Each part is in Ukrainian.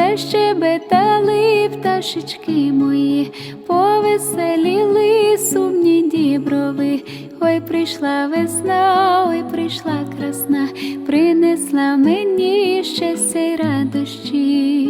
Защебетали пташечки мої, повеселіли сумні діброви. Ой, прийшла весна, ой, прийшла красна, принесла мені щастя й радощів.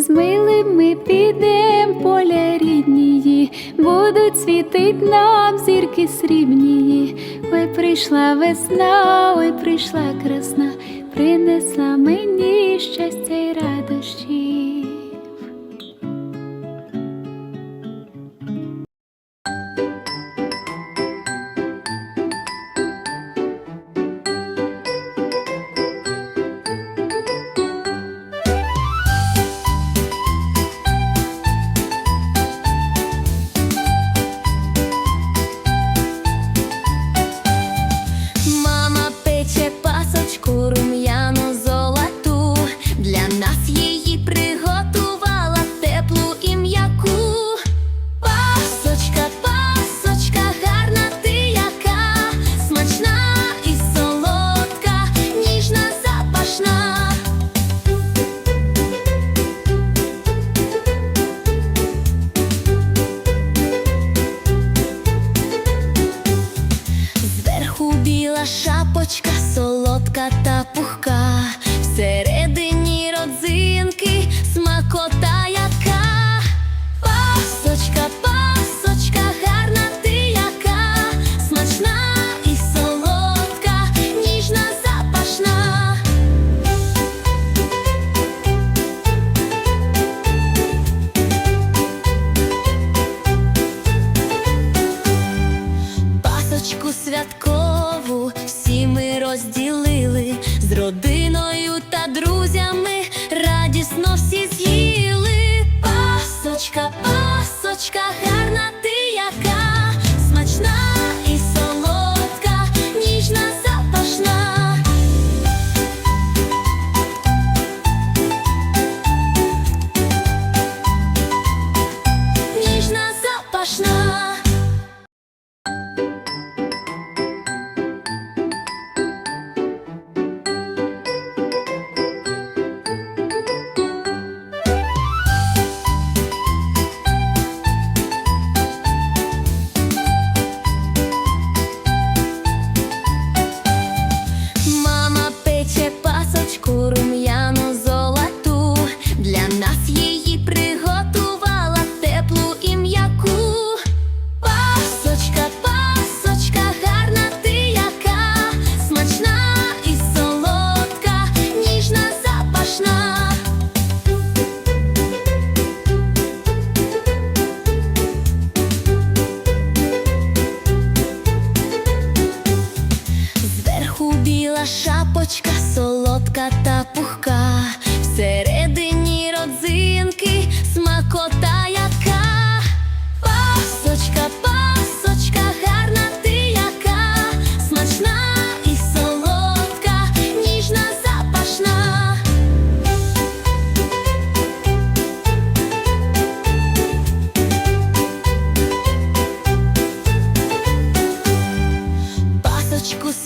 З милим ми підем поля ріднії, будуть світить нам зірки срібнії. Ой, прийшла весна, ой, прийшла красна, принесла мені щастя й радощів. Пасочка, пасочка, гарна ти яка,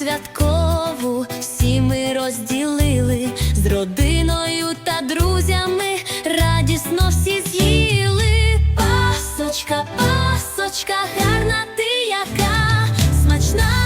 святкову. Всі ми розділили з родиною та друзями, радісно всі з'їли. Пасочка, пасочка, гарна ти яка, смачна